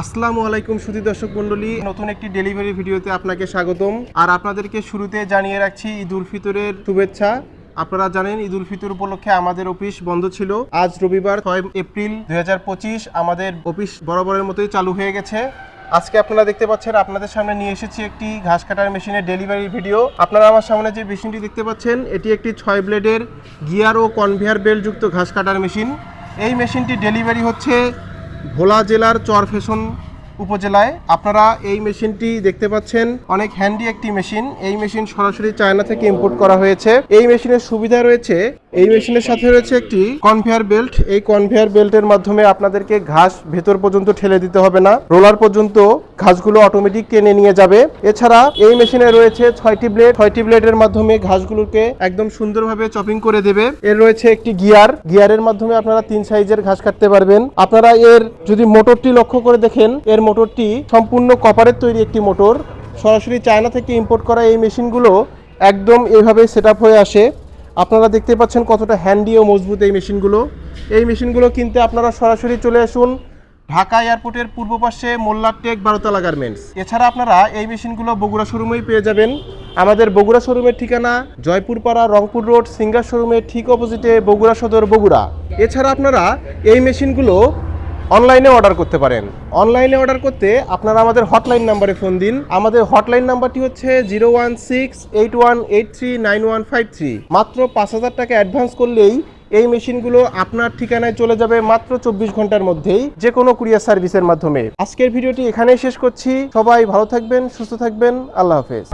আসসালামু আলাইকুম সুধী দর্শক মণ্ডলী। নতুন একটি ডেলিভারি ভিডিওতে আপনাকে স্বাগতম। আর আপনাদেরকে শুরুতে জানিয়ে রাখছি ঈদ উল ফিতরের শুভেচ্ছা। আপনারা জানেন ঈদ উল ফিতর উপলক্ষে আমাদের অফিস বন্ধ ছিল। আজ রবিবার ছয় এপ্রিল দু হাজার পঁচিশ আমাদের অফিস বরাবরের মতোই চালু হয়ে গেছে। আজকে আপনারা দেখতে পাচ্ছেন, আপনাদের সামনে নিয়ে এসেছি একটি ঘাস কাটার মেশিনের ডেলিভারি ভিডিও আপনারা আমার সামনে যে মেশিনটি দেখতে পাচ্ছেন, এটি একটি ছয় ব্লেডের গিয়ার ও কনভেয়ার বেল্ট যুক্ত ঘাস কাটার মেশিন এই মেশিনটি ডেলিভারি হচ্ছে ভোলা জেলার চরফেশন উপজেলায় আপনারা এই মেশিনটি দেখতে পাচ্ছেন। অনেক হ্যান্ডি একটি মেশিন। এই মেশিন সরাসরি চায়না থেকে ইম্পোর্ট করা হয়েছে। এই মেশিনের সুবিধা রয়েছে এই মেশিনের সাথে রয়েছে একটি কনভেয়ার বেল্ট এই কনভেয়ার বেল্টের মাধ্যমে আপনাদেরকে ঘাস ভেতর পর্যন্ত ঠেলে দিতে হবে না। রোলার পর্যন্ত ঘাসগুলো অটোমেটিক টেনে নিয়ে যাবে। এছাড়া এই মেশিনে রয়েছে ছয়টি ব্লেড ছয়টি ব্লেডের মাধ্যমে ঘাসগুলোকে একদম সুন্দরভাবে চপিং করে দেবে। এর রয়েছে একটি গিয়ার গিয়ারের মাধ্যমে আপনারা তিন সাইজের ঘাস কাটতে পারবেন। আপনারা এর যদি মোটরটি লক্ষ্য করে দেখেন, এর মোটরটি সম্পূর্ণ কপারের তৈরি একটি মোটর সরাসরি চায়না থেকে ইম্পোর্ট করা এই মেশিনগুলো একদম এভাবে সেট হয়ে আসে। আপনারা দেখতে পাচ্ছেন কতটা হ্যান্ডি ও মজবুত এই মেশিনগুলো। এই মেশিনগুলো কিনতে আপনারা সরাসরি চলে আসুন ঢাকা এয়ারপোর্টের পূর্ব পাশে মোল্লার টেক বারোতলা গার্মেন্টস। এছাড়া আপনারা এই মেশিনগুলো বগুড়া শোরুমেই পেয়ে যাবেন। আমাদের বগুড়া শোরুমের ঠিকানা জয়পুরপাড়া, রংপুর রোড, সিঙ্গার শোরুমের ঠিক অপোজিটে বগুড়া সদর বগুড়া। এছাড়া আপনারা এই মেশিনগুলো অনলাইনে অর্ডার করতে পারেন। অনলাইনে অর্ডার করতে আপনারা আমাদের হটলাইন নাম্বারে ফোন দিন। আমাদের হটলাইন নাম্বারটি হচ্ছে zero one six eight one eight three nine one five three. মাত্র পাঁচ হাজার টাকা অ্যাডভান্স করলেই এই মেশিনগুলো আপনার ঠিকানায় চলে যাবে মাত্র চব্বিশ ঘণ্টার মধ্যেই যে কোনো কুরিয়ার সার্ভিসের মাধ্যমে। আজকের ভিডিওটি এখানেই শেষ করছি। সবাই ভালো থাকবেন, সুস্থ থাকবেন। আল্লাহ হাফেজ।